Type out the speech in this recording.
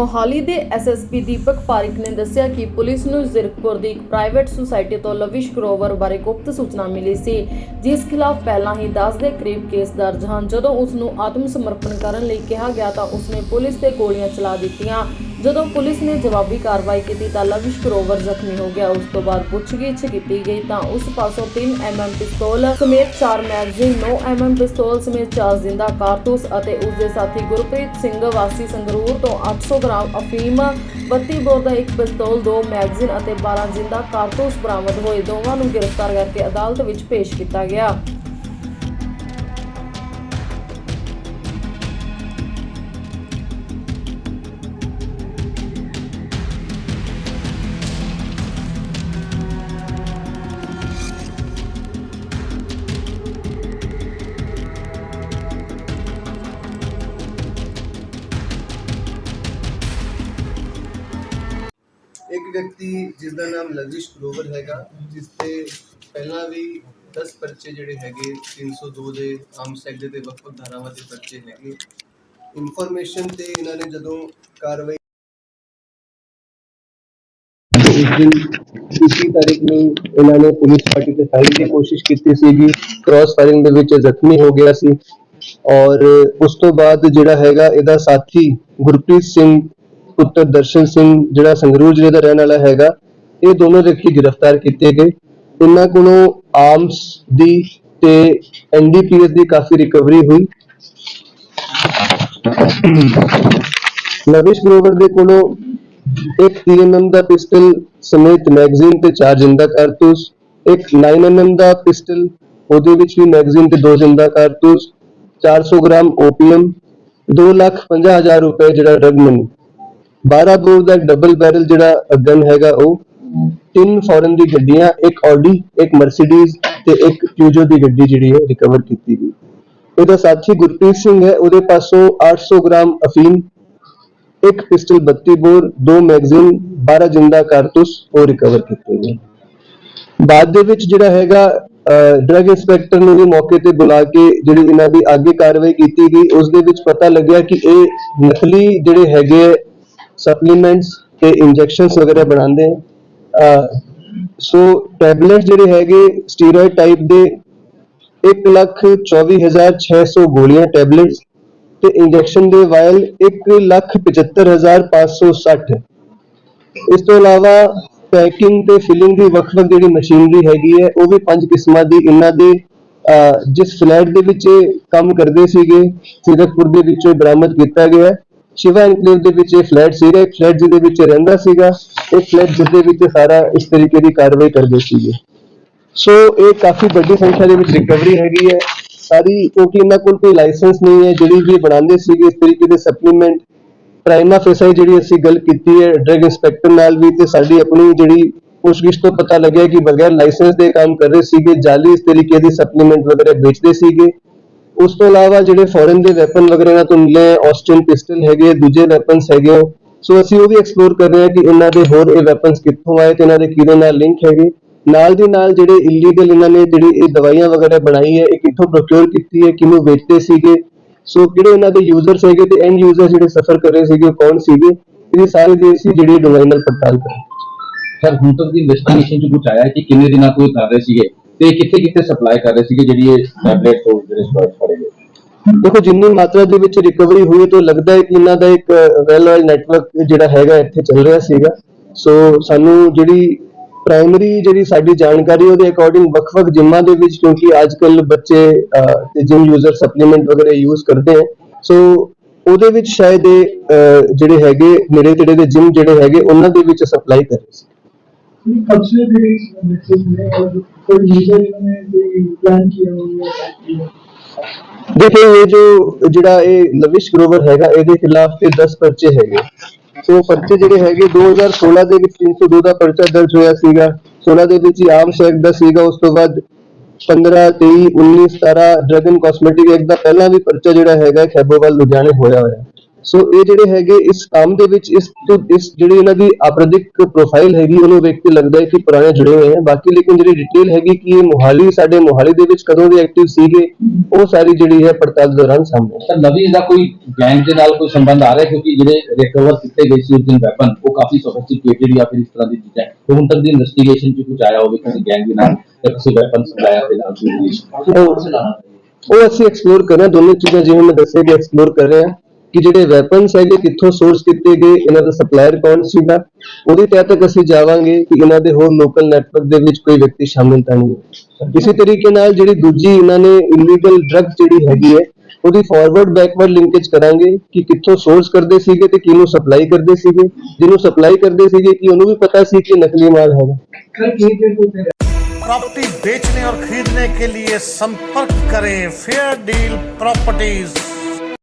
ਮੋਹਾਲੀ ਦੇ ਐਸਐਸਪੀ ਦੀਪਕ ਪਾਰਿਕ ਨੇ ਦੱਸਿਆ ਕਿ ਪੁਲਿਸ ਨੂੰ ਜ਼ਿਰਕਪੁਰ ਦੀ ਇੱਕ ਪ੍ਰਾਈਵੇਟ ਸੁਸਾਇਟੀ ਤੋਂ ਲਵਿਸ਼ ਗਰੋਵਰ ਬਾਰੇ ਗੁਪਤ ਸੂਚਨਾ ਮਿਲੀ ਸੀ, ਜਿਸ ਖਿਲਾਫ ਪਹਿਲਾਂ ਹੀ 10 ਦੇ ਕਰੀਬ ਕੇਸ ਦਰਜ ਹਨ। ਜਦੋਂ ਉਸ ਨੂੰ ਆਤਮ ਸਮਰਪਣ ਕਰਨ ਲਈ ਕਿਹਾ ਗਿਆ ਤਾਂ ਉਸਨੇ ਪੁਲਿਸ ਤੇ ਗੋਲੀਆਂ ਚਲਾ ਦਿੱਤੀਆਂ। ਜਦੋਂ ਪੁਲਿਸ ਨੇ ਜਵਾਬੀ ਕਾਰਵਾਈ ਕੀਤੀ ਤਾਂ ਲਵਿਸ਼ ਗਰੋਵਰ ਜ਼ਖਮੀ ਹੋ ਗਿਆ। ਉਸ ਤੋਂ ਬਾਅਦ ਪੁੱਛਗਿੱਛ ਕੀਤੀ ਗਈ ਤਾਂ ਉਸ ਪਾਸੋਂ 3 ਐਮਐਮ ਪਿਸਤੌਲ ਸਮੇਤ 4 ਮੈਗਜ਼ੀਨ 9 ਐਮਐਮ ਪਿਸਤੌਲ ਸਮੇਤ 4 ਜ਼ਿੰਦਾ ਕਾਰਤੂਸ ਅਤੇ ਉਸ ਦੇ ਸਾਥੀ ਗੁਰਪ੍ਰੀਤ ਸਿੰਘ ਵਾਸੀ ਸੰਗਰੂਰ ਤੋਂ 800 ਗ੍ਰਾਮ ਅਫੀਮ 32 ਬੋਰ ਦਾ ਇੱਕ ਪਿਸਤੌਲ 2 ਮੈਗਜ਼ੀਨ ਅਤੇ 12 ਜ਼ਿੰਦਾ ਕਾਰਤੂਸ ਬਰਾਮਦ ਹੋਏ। ਦੋਵਾਂ ਨੂੰ ਗ੍ਰਿਫਤਾਰ ਕਰਕੇ ਅਦਾਲਤ ਵਿੱਚ ਪੇਸ਼ ਕੀਤਾ ਗਿਆ। ਇੱਕ ਵਿਅਕਤੀ ਜਿਸ ਦਾ ਨਾਮ ਲਵਿਸ਼ ਗਰੋਵਰ ਹੈਗਾ ਜਿਸ ਤੇ ਪਹਿਲਾਂ ਵੀ 10 ਪਰਚੇ ਜਿਹੜੇ ਹੈਗੇ 302 ਦੇ ਆਰਮਸ ਐਕਟ ਦੇ ਵੱਖ-ਵੱਖ ਧਾਰਾਵਾਂ ਦੇ ਪਰਚੇ ਹੈਗੇ। ਇਨਫੋਰਮੇਸ਼ਨ ਤੇ ਇਹਨਾਂ ਨੇ ਜਦੋਂ ਕਾਰਵਾਈ ਉਸ ਦਿਨ ਇਸੀ ਤਾਰੀਖ ਨੂੰ ਇਹਨਾਂ ਨੇ ਪੁਲਿਸ ਪਾਰਟੀ ਤੇ ਫਾਇਰਿੰਗ ਦੀ ਕੋਸ਼ਿਸ਼ ਕੀਤੀ ਸੀਗੀ। ਕ੍ਰਾਸ ਫਾਇਰਿੰਗ ਦੇ ਵਿੱਚ ਜ਼ਖਮੀ ਹੋ ਗਿਆ ਸੀ। ਔਰ ਉਸ ਤੋਂ ਬਾਅਦ ਜਿਹੜਾ ਹੈਗਾ, ਇਹਦਾ ਸਾਥੀ ਗੁਰਪ੍ਰੀਤ ਸਿੰਘ ਪੁੱਤਰ ਦਰਸ਼ਨ ਸਿੰਘ, ਜਿਹੜਾ ਸੰਗਰੂਰ ਜ਼ਿਲ੍ਹੇ ਦਾ ਰਹਿਣ ਵਾਲਾ ਹੈਗਾ, ਇਹ ਦੋਨੋਂ ਵਿਅਕਤੀ ਗ੍ਰਿਫਤਾਰ ਕੀਤੇ ਗਏ। ਇਹਨਾਂ ਕੋਲੋਂ ਆਰਮਸ ਦੀ ਤੇ ਐਨਡੀਪੀਐਸ ਦੀ ਕਾਫੀ ਰਿਕਵਰੀ ਹੋਈ। ਲਵਿਸ਼ ਗਰੋਵਰ ਦੇ ਕੋਲੋਂ ਇੱਕ 3mm ਦਾ ਪਿਸਟਲ ਸਮੇਤ ਮੈਗਜ਼ੀਨ ਤੇ ਚਾਰ ਜਿੰਦਾ ਕਾਰਤੂਸ, ਇੱਕ 9mm ਦਾ ਪਿਸਟਲ, ਉਹਦੇ ਵਿੱਚ ਵੀ ਮੈਗਜ਼ੀਨ ਤੇ ਦੋ ਜਿੰਦਾ ਕਾਰਤੂਸ 400 ਗ੍ਰਾਮ ਓਪੀਅਮ 250000 ਰੁਪਏ ਜਿਹੜਾ ਡਰਗ ਮਨੀ 12 ਬੋਰ ਦਾ ਡਬਲ ਬੈਰਲ ਜਿਹੜਾ ਗਨ ਹੈਗਾ ਉਹ ਤਿੰਨ ਫੋਰਨ ਦੀ ਗੱਡੀਆਂ, ਇੱਕ ਆਡੀ ਇੱਕ ਮਰਸੀਡੀਜ਼ ਤੇ ਇੱਕ ਪਿਊਜੋ ਦੀ ਗੱਡੀ ਜਿਹੜੀ ਹੈ ਰਿਕਵਰ ਕੀਤੀ ਗਈ। ਉਹਦਾ ਸਾਥੀ ਗੁਰਪ੍ਰੀਤ ਸਿੰਘ ਹੈ, ਉਹਦੇ ਪਾਸੋਂ 800 ਗ੍ਰਾਮ ਅਫੀਮ, ਇੱਕ ਪਿਸਟਲ 32 ਬੋਰ, ਦੋ ਮੈਗਜ਼ੀਨ 12 ਜਿੰਦਾ ਕਾਰਤੂਸ ਉਹ ਰਿਕਵਰ ਕੀਤੇ ਗਏ। ਬਾਅਦ ਦੇ ਵਿੱਚ ਜਿਹੜਾ ਹੈਗਾ ਡਰਗ ਇੰਸਪੈਕਟਰ ਨੂੰ ਵੀ ਮੌਕੇ ਤੇ ਬੁਲਾ ਕੇ ਜਿਹੜੀ ਇਹਨਾਂ ਦੀ ਅੱਗੇ ਕਾਰਵਾਈ ਕੀਤੀ ਗਈ, ਉਸ ਦੇ ਵਿੱਚ ਪਤਾ ਲੱਗਿਆ ਕਿ ਇਹ ਨਕਲੀ ਜਿਹੜੇ ਹੈਗੇ ਸਪਲੀਮੈਂਟਸ ਤੇ ਇੰਜੈਕਸ਼ਨਸ ਵਗੈਰਾ ਬਣਾਉਂਦੇ ਆ। ਸੋ ਟੈਬਲੇਟ ਜਿਹੜੇ ਹੈਗੇ ਸਟੀਰੋਇਡ ਟਾਈਪ ਦੇ 124600 ਗੋਲੀਆਂ ਟੈਬਲੇਟਸ ਤੇ ਇੰਜੈਕਸ਼ਨ ਦੇ ਵਾਇਲ 175560 ਇਸ ਤੋਂ ਇਲਾਵਾ ਪੈਕਿੰਗ ਤੇ ਫਿਲਿੰਗ ਦੀ ਵੱਖ-ਵੱਖ ਜਿਹੜੀ ਮਸ਼ੀਨਰੀ ਹੈਗੀ ਹੈ, ਉਹ ਵੀ ਪੰਜ ਕਿਸਮਾਂ ਦੀ। ਇਹਨਾਂ ਦੇ ਜਿਸ ਫਲੈਟ ਦੇ ਵਿੱਚ ਇਹ ਕੰਮ ਕਰਦੇ ਸੀਗੇ ਸੀਰਤਪੁਰ ਦੇ ਵਿੱਚੋਂ ਬਰਾਮਦ ਕੀਤਾ ਗਿਆ। ਸ਼ਿਵਾ ਐਨਕਲੇਵ ਦੇ ਵਿੱਚ ਇਹ ਫਲੈਟ ਸੀਗਾ ਇੱਕ ਫਲੈਟ ਜਿਹਦੇ ਵਿੱਚ ਰਹਿੰਦਾ ਸੀਗਾ ਇੱਕ ਫਲੈਟ ਜਿਸ ਵਿੱਚ ਸਾਰਾ ਇਸ ਤਰੀਕੇ ਦੀ ਕਾਰਵਾਈ ਕਰਦੇ ਸੀਗੇ। ਸੋ ਇਹ ਕਾਫੀ ਵੱਡੀ ਸੰਖਿਆ ਦੇ ਵਿੱਚ ਰਿਕਵਰੀ ਹੈਗੀ ਹੈ। ਸਾਰੀ, ਕਿਉਂਕਿ ਇਹਨਾਂ ਕੋਲ ਕੋਈ ਲਾਇਸੈਂਸ ਨਹੀਂ ਹੈ, ਜਿਹੜੀ ਵੀ ਬਣਾਉਂਦੇ ਸੀਗੇ, ਇਸ ਤਰੀਕੇ ਦੇ ਸਪਲੀਮੈਂਟ ਪ੍ਰਾਈਮਾ ਫੇਸਾਈ ਜਿਹੜੀ ਅਸੀਂ ਗੱਲ ਕੀਤੀ ਹੈ ਡਰਗ ਇੰਸਪੈਕਟਰ ਨਾਲ ਵੀ, ਤੇ ਸਾਡੀ ਆਪਣੀ ਜਿਹੜੀ ਪੁੱਛਗਿੱਛ ਤੋਂ ਪਤਾ ਲੱਗਿਆ ਕਿ ਬਗੈਰ ਲਾਇਸੈਂਸ ਦੇ ਕੰਮ ਕਰ ਰਹੇ ਸੀਗੇ, ਜਾਲੀ ਇਸ ਤਰੀਕੇ ਦੀ ਸਪਲੀਮੈਂਟ ਵਗੈਰਾ ਵੇਚਦੇ ਸੀਗੇ। ਉਸ ਤੋਂ ਇਲਾਵਾ ਜਿਹੜੇ ਫੋਰਨ ਦੇ ਵੈਪਨ ਵਗੈਰਾ ਇਹਨਾਂ ਤੋਂ ਪਿਸਟਲ ਹੈਗੇ, ਦੂਜੇ ਵੈਪਨਸ ਹੈਗੇ ਸੋ ਅਸੀਂ ਉਹ ਵੀ ਐਕਸਪਲੋਰ ਕਰ ਰਹੇ ਹਾਂ ਕਿ ਇਹਨਾਂ ਦੇ ਹੋਰ ਇਹ ਵੈਪਨਸ ਕਿੱਥੋਂ ਆਏ ਤੇ ਇਹਨਾਂ ਦੇ ਕਿਹਦੇ ਨਾਲ ਲਿੰਕ ਹੈਗੇ। ਨਾਲ ਦੀ ਨਾਲ ਜਿਹੜੇ ਇਲੀਗਲ ਇਹਨਾਂ ਨੇ ਜਿਹੜੀ ਇਹ ਦਵਾਈਆਂ ਵਗੈਰਾ ਬਣਾਈ ਹੈ, ਇਹ ਕਿੱਥੋਂ ਪ੍ਰੋਕਿਉਰ ਕੀਤੀ ਹੈ, ਕਿਹਨੂੰ ਵੇਚਦੇ ਸੀਗੇ। ਸੋ ਕਿਹੜੇ ਇਹਨਾਂ ਦੇ ਯੂਜ਼ਰਸ ਹੈਗੇ ਤੇ ਐਂਡ ਯੂਜ਼ਰ ਜਿਹੜੇ ਸਫਰ ਕਰ ਰਹੇ ਸੀਗੇ, ਉਹ ਕੌਣ ਸੀਗੇ? ਇਹ ਸਾਰੇ ਦੀ ਅਸੀਂ ਜਿਹੜੀ ਡਿਵਾਈਨ ਨਾਲ ਪੜਤਾਲ ਕਰ ਸਰ ਹੁਣ ਤੱਕ ਦੀ ਇਨਵੈਸਟੀਗੇਸ਼ਨ ਚ ਕੁਝ ਆਇਆ ਕਿ ਕਿੰਨੇ ਦਿਨਾਂ ਤੋਂ ਇਹ ਕਰ ਰਹੇ ਸੀਗੇ? ਤੇ ਕਿੱਥੇ ਕਿੱਥੇ ਸਪਲਾਈ ਕਰ ਰਹੇ ਸੀਗੇ ਜਿਹੜੀ ਇਹ ਟੈਬਲੇਟ ਤੋਂ ਜਿਹੜੇ ਸਟੋਰੇਜ ਫੜੇ ਗਏ? ਦੇਖੋ ਜਿੰਨੀ ਮਾਤਰਾ ਦੇ ਵਿੱਚ ਰਿਕਵਰੀ ਹੋਈ ਤਾਂ ਲੱਗਦਾ ਹੈ ਕਿ ਇਹਨਾਂ ਦਾ ਇੱਕ ਵੈਲ ਵਾਈਲ ਨੈਟਵਰਕ ਜਿਹੜਾ ਹੈਗਾ ਇੱਥੇ ਚੱਲ ਰਿਹਾ ਸੀਗਾ। ਸੋ ਸਾਨੂੰ ਜਿਹੜੀ ਪ੍ਰਾਇਮਰੀ ਜਿਹੜੀ ਸਾਡੀ ਜਾਣਕਾਰੀ ਉਹਦੇ ਅਕੋਰਡਿੰਗ ਵੱਖ-ਵੱਖ ਜਿਮਾਂ ਦੇ ਵਿੱਚ ਕਿਉਂਕਿ ਅੱਜਕੱਲ ਬੱਚੇ ਅਹ, ਤੇ ਜਿਮ ਯੂਜ਼ਰ ਸਪਲੀਮੈਂਟ ਵਗੈਰਾ ਯੂਜ਼ ਕਰਦੇ ਹੈ। ਸੋ ਉਹਦੇ ਵਿੱਚ ਸ਼ਾਇਦ ਇਹ ਜਿਹੜੇ ਹੈਗੇ ਨੇੜੇ ਤੇੜੇ ਦੇ ਜਿਮ ਜਿਹੜੇ ਹੈਗੇ ਉਹਨਾਂ ਦੇ ਵਿੱਚ ਸਪਲਾਈ ਕਰ ਰਹੇ ਸੀ। कब से भी मैसेज में और कोई लीडर इन्होंने कोई प्लान किया हुआ है ਦੇਖੋ ਇਹ ਜੋ ਜਿਹੜਾ ਇਹ ਲਵਿਸ਼ ਗਰੋਵਰ ਹੈਗਾ ਇਹਦੇ ਖਿਲਾਫ ਤੇ 10 ਪਰਚੇ ਹੈਗੇ ਸੋ ਪਰਚੇ ਜਿਹੜੇ ਹੈਗੇ 2016 ਦੇ ਵਿੱਚ 302 ਦਾ ਪਰਚਾ ਦਰਜ ਹੋਇਆ ਸੀਗਾ 16 ਦੇ ਵਿੱਚ ਹੀ ਆਮ ਐਕਟ ਦਾ ਸੀਗਾ ਉਸ ਤੋਂ ਬਾਅਦ 15 23 19 17 ਡਰਗ ਐਂਡ ਕਾਸਮੈਟਿਕ ਐਕਟ ਦਾ ਪਹਿਲਾਂ ਵੀ ਪਰਚਾ ਜਿਹੜਾ ਹੈਗਾ ਖੈਬੋਵਾਲ ਲੁਧਿਆਣੇ ਹੋਇਆ ਹੋਇਆ ਸੋ ਇਹ ਜਿਹੜੇ ਹੈਗੇ ਇਸ ਕੰਮ ਦੇ ਵਿੱਚ ਇਸ ਤੋਂ ਇਸ ਜਿਹੜੀ ਇਹਨਾਂ ਦੀ ਆਪਰਾਧਿਕ ਪ੍ਰੋਫਾਈਲ ਹੈਗੀ ਉਹਨੂੰ ਵੇਖ ਕੇ ਲੱਗਦਾ ਹੈ ਕਿ ਪੁਰਾਣੇ ਜੁੜੇ ਹੋਏ ਹਨ ਬਾਕੀ ਲੇਕਿਨ ਜਿਹੜੀ ਡਿਟੇਲ ਹੈਗੀ ਕਿ ਇਹ ਮੋਹਾਲੀ ਸਾਡੇ ਮੋਹਾਲੀ ਦੇ ਵਿੱਚ ਕਦੋਂ ਦੇ ਐਕਟਿਵ ਸੀਗੇ ਉਹ ਸਾਰੀ ਜਿਹੜੀ ਹੈ ਪੜਤਾਲ ਦੌਰਾਨ ਸਾਹਮਣੇ। ਸਰ ਨਵੀਂ ਦਾ ਕੋਈ ਗੈਂਗ ਦੇ ਨਾਲ ਕੋਈ ਸੰਬੰਧ ਆ ਰਿਹਾ ਕਿਉਂਕਿ ਜਿਹੜੇ ਰਿਕਵਰ ਕੀਤੇ ਗਏ ਸੀ ਉਸ ਦਿਨ ਵੈਪਨ ਉਹ ਕਾਫੀ ਸੋਫਿਸਟੀਕੇਟਡ ਜਾਂ ਫਿਰ ਇਸ ਤਰ੍ਹਾਂ ਦੀ ਚੀਜ਼ਾਂ ਹੈ। ਹੁਣ ਤੱਕ ਦੀ ਇਨਵੈਸਟੀਗੇਸ਼ਨ ਚ ਕੁਝ ਆਇਆ ਹੋਵੇ ਕਿਸੇ ਗੈਂਗ ਦੇ ਨਾਲ ਜਾਂ ਕਿਸੇ ਵੈਪਨ ਸਪਲਾਇਰ ਦੇ ਨਾਲ ਕੋਈ? ਉਹ ਉਹ ਅਸੀਂ ਐਕਸਪਲੋਰ ਕਰ ਰਹੇ ਹਾਂ ਦੋਨੋਂ ਚੀਜ਼ਾਂ ਜਿਵੇਂ ਮੈਂ ਦੱਸਿਆ ਕਿ ਐਕਸਪਲੋਰ ਕਰ ਰਹੇ ਹਾਂ ਕਿ ਜਿਹੜੇ ਵੈਪਨਸ ਹੈਗੇ ਕਿੱਥੋਂ ਸੋਰਸ ਕੀਤੇ ਗਏ ਇਹਨਾਂ ਦਾ ਸਪਲਾਇਰ ਕੌਣ ਸੀਗਾ ਉਹਦੇ ਤਹਿਤ ਤੱਕ ਅਸੀਂ ਜਾਵਾਂਗੇ ਕਿ ਇਹਨਾਂ ਦੇ ਹੋਰ ਲੋਕਲ ਨੈਟਵਰਕ ਦੇ ਵਿੱਚ ਕੋਈ ਵਿਅਕਤੀ ਸ਼ਾਮਿਲ ਤਾਂ ਨਹੀਂ ਹੈ ਇਸੇ ਤਰੀਕੇ ਨਾਲ ਜਿਹੜੀ ਦੂਜੀ ਇਹਨਾਂ ਨੇ ਇਲੀਗਲ ਡਰੱਗ ਜਿਹੜੀ ਹੈਗੀ ਹੈ ਉਹਦੀ ਫਾਰਵਰਡ ਬੈਕਵਰਡ ਲਿੰਕੇਜ ਕਰਾਂਗੇ ਕਿ ਕਿੱਥੋਂ ਸੋਰਸ ਕਰਦੇ ਸੀਗੇ ਤੇ ਕਿਹਨੂੰ ਸਪਲਾਈ ਕਰਦੇ ਸੀਗੇ ਜਿਹਨੂੰ ਸਪਲਾਈ ਕਰਦੇ ਸੀਗੇ ਕਿ ਉਹਨੂੰ ਵੀ ਪਤਾ ਸੀ ਕਿ ਨਕਲੀ ਮਾਲ ਹੈਗਾ सर ठीक है तो फिर प्रॉपर्टी बेचने और खरीदने के लिए संपर्क करें फेयर डील प्रॉपर्टीज